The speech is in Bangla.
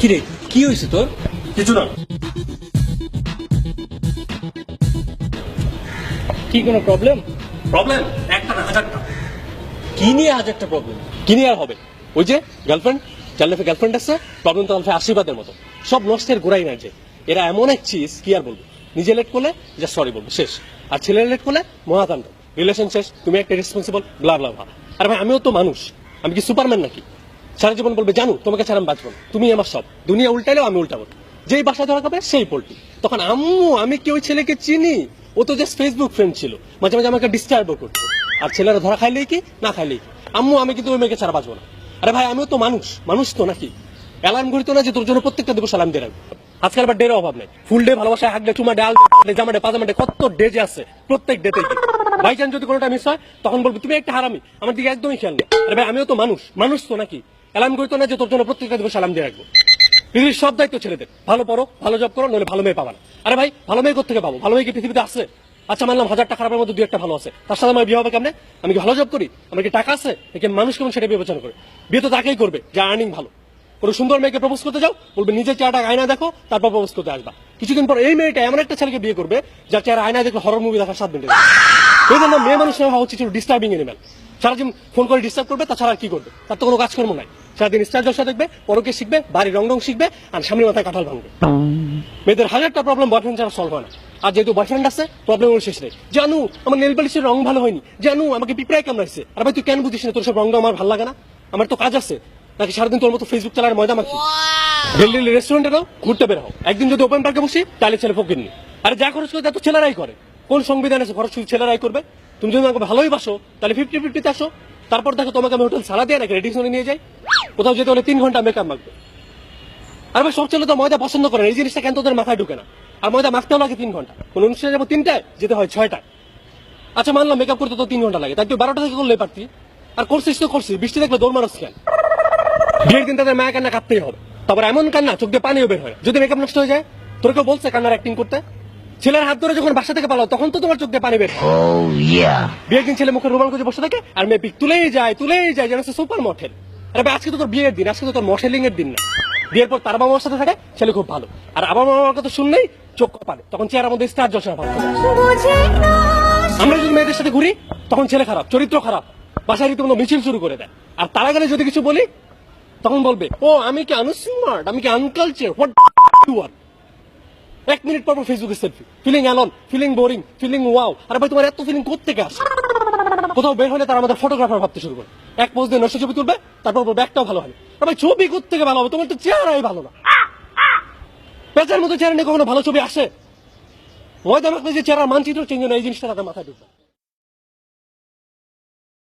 কিরে কি হয়েছে তোর? কিছু না। কি কোনো প্রবলেম প্রবলেম একটা না হাজারটা। কি নিয়ে একটা প্রবলেম কি নিয়ে আর হবে? ওই যে গার্লফ্রেন্ড লাইফে গার্লফ্রেন্ড আছে প্রবলেম তো লাইফে আশীর্বাদের মতো। সব নষ্টের গোড়াই না যে। এরা এমন এক চিজ কি আর বলব? নিজে লেট করলে যা সরি বলব শেষ। আর ছেলে লেট করলে মহাকাণ্ড রিলেশন শেষ তুমি একটা রেসপন্সিবল ব্লা ব্লা ভা আর ভাই আমিও তো মানুষ। আমি কি সুপারম্যান নাকি? সারা জীবন বলবে, জানো, তোমাকে ছাড়া আমি বাঁচবো তুমি আমার সব। দুনিয়া উল্টাইলেও আমি উল্টাবো যেই বাসা ধরা খাবে, সেই পোল্ট্রি। তখন, আম্মু, আমি কি ওই ছেলেকে চিনি? ও তো জাস্ট ফেসবুক ফ্রেন্ড ছিল। মাঝে মাঝে আমাকে ডিস্টার্বও করতো। আর ছেলেরা ধরা খাইলেই কি? না খাইলেই কি? আম্মু, আমি কিন্তু ওই মেয়েকে ছাড়া বাঁচবো না। আরে ভাই, আমিও তো মানুষ। মানুষ তো নাকি? অ্যালার্ম ঘড়িত না যে তোর জন্য প্রত্যেকটা দিবস সালাম দিয়ে রাখব? আজকাল আবার ডের অভাব নেই। ফুল ডে ভালোবাসা হাগলে, চুমা, ডাল জামা ডে পাজামা কত ডে যে আছে, প্রত্যেক ডেতে বাই চান্স যদি কোনোটা মিস হয়, তখন বলবি, তুমি একটা হারামি। আমার দিকে একদমই খেয়াল নেই। আরে ভাই, আমিও তো মানুষ। মানুষ তো নাকি? অ্যালার্ম ঘড়িত না যে তোর জন্য প্রত্যেকটা দিবস সালাম দিয়ে রাখব। পৃথিবীর সব দায়িত্ব ছেলেদের ভালো পড়ো, ভালো জব করো, নইলে ভালো মেয়ে পাবা না। আরে ভাই, ভালো মেয়ে কোথেকে পাবো? ভালো মেয়ে কি পৃথিবীতে আছে? আচ্ছা মানলাম হাজারটা খারাপের মধ্যে দু একটা ভালো আছে। তার সাথে আমার বিয়ে হবে কেমনে? আমি কি ভালো জব করি? আমার কি টাকা আছে? নাকি মানুষ কেমন সেটা বিবেচনা করে? বিয়ে তো তাকেই করবে, যা আর্নিং ভালো। কোনো সুন্দর মেয়েকে প্রপোজ করতে যাও, বলবে নিজের চেহারাটা আয়না দেখো, তারপর প্রপোজ করতে আসবা। কিছুদিন পর এই মেয়েটা এমন একটা ছেলেকে বিয়ে করবে, যার চেহারা আয়না দেখলে হরর মুভি দেখার সাত মিনিট এই জন্য মেয়ে মানুষ হওয়া উচিত ডিস্টার্বিং এনিম্যাল সারাদিন ফোন করে ডিস্টার্ব করবে, তাছাড়া কি করবে? তার তো কোনো কাজকর্ম নাই। সারাদিন স্টার জলসা দেখবে পরকে শিখবে বাড়ির রং রং শিখবে আর সামনে মাথায় কাঁঠাল ভাঙবে। মেয়েদের হাজারটা প্রবলেম বয়ফ্রেন্ড ছাড়া সলভ হয় না। আর যেহেতু বয়ফ্রেন্ড আছে প্রবলেম ওর শেষ। নেই জানু আমার নেল পালিশের রং ভালো হয়নি। জানু আমাকে পিঁপড়ায় কামড়াইছে। আর ভাই তুই কেন বুঝিস না তোর সব রংটা আমার ভালো লাগে না? আমার তো কাজ আছে। নাকি সারাদিন তোর মতো ফেসবুক চালার ময়দা মাখি? দিল্লি রেস্টুরেন্টে দাও ঘুরতে বের হও। একদিন যদি ওপেন পার্কে বসি তাহলে ছেলে ফকির নি। আরে যা খরচ করে তা তো ছেলেরাই করে। কোন সংবিধান আছে? খরচ শুধু ছেলেরাই করবে। তুমি যদি আমাকে ভালোই বাসো তাহলে ফিফটি ফিফটিতে আসো। তারপর দেখো তোমাকে আমি হোটেল সালা দিয়ে নাকি রেডিশনে নিয়ে যাই। কোথাও যেতে হলে তিন ঘণ্টা মেকআপ মাখবে। আর ভাই সব ছেলে তো ময়দা পছন্দ করে এই জিনিসটা কেন তোদের মাথায় ঢুকে না? আর ময়দা মাখতেও লাগে তিন ঘণ্টা। কোন অনুষ্ঠানে যাব তিনটায় যেতে হয় ছয়টায়। আচ্ছা মানলাম মেকআপ করতে তো তিন ঘণ্টা লাগে। তাই তুই বারোটা থেকে করলে পারতি। আর করছিস তো করছিস বৃষ্টি দেখলে দৌড় মানুষ কেন? বিয়ের দিন তাদের মায়া কান্না কাঁদতেই হবে। তারপর এমন কান্না চোখ দিয়ে পানিও বের হয় যদি মেকআপ নষ্ট হয়ে যায় তোর কেউ বলছে কান্নার অ্যাক্টিং করতে? ছেলের হাত ধরে যখন বাসা থেকে পালাও তখন তো তোমার চোখ দিয়ে পানি বের হয়। Oh বিয়ের দিন ছেলে মুখে রুমাল খুঁজে বসে থাকে আর মেয়ে পিক তুলেই যায় তুলেই যায় যেন সুপার মডেল আজকে তো তোর বিয়ের দিন, আজকে তো তোর মডেলিং এর দিন না। বিয়ের পর তার বাবা সাথে থাকে, ছেলে খুব ভালো। আর আবার মামার কথা শুনলেই চোখ কপালে, তখন স্টার আসে। আমরা যদি মেয়েদের সাথে ঘুরি, তখন ছেলে খারাপ, চরিত্র খারাপ, বাসায় রীতিমতো মিছিল শুরু করে দেয়। আর তারা যদি কিছু বলি, তখন বলবে, ও, আমি কি আনস্মার্ট? আমি কি আনকালচার হোয়াট ইউ আর এক মিনিট পর পর ফেসবুকে selfie feeling alone feeling boring feeling wow আরে ভাই, তোমার এত ফিলিং কোথেকে আসে? কোথাও বের হলে তারা আমাদের ফটোগ্রাফার ভাবতে শুরু করে। এক পোস্ট দিয়ে নষ্ট ছবি তুলবে তারপর ব্যাগটাও ভালো হবে ভাই ছবি কোথেকে ভালো হবে? তোমার তো চেহারাই ভালো না। পেঁচার মতো চেহারা নিয়ে কখনো ভালো ছবি আসে? ওই মাখলে যে চেহারা মানচিত্র চেঞ্জ না, এই জিনিসটা তাদের মাথায় ঢুকবে।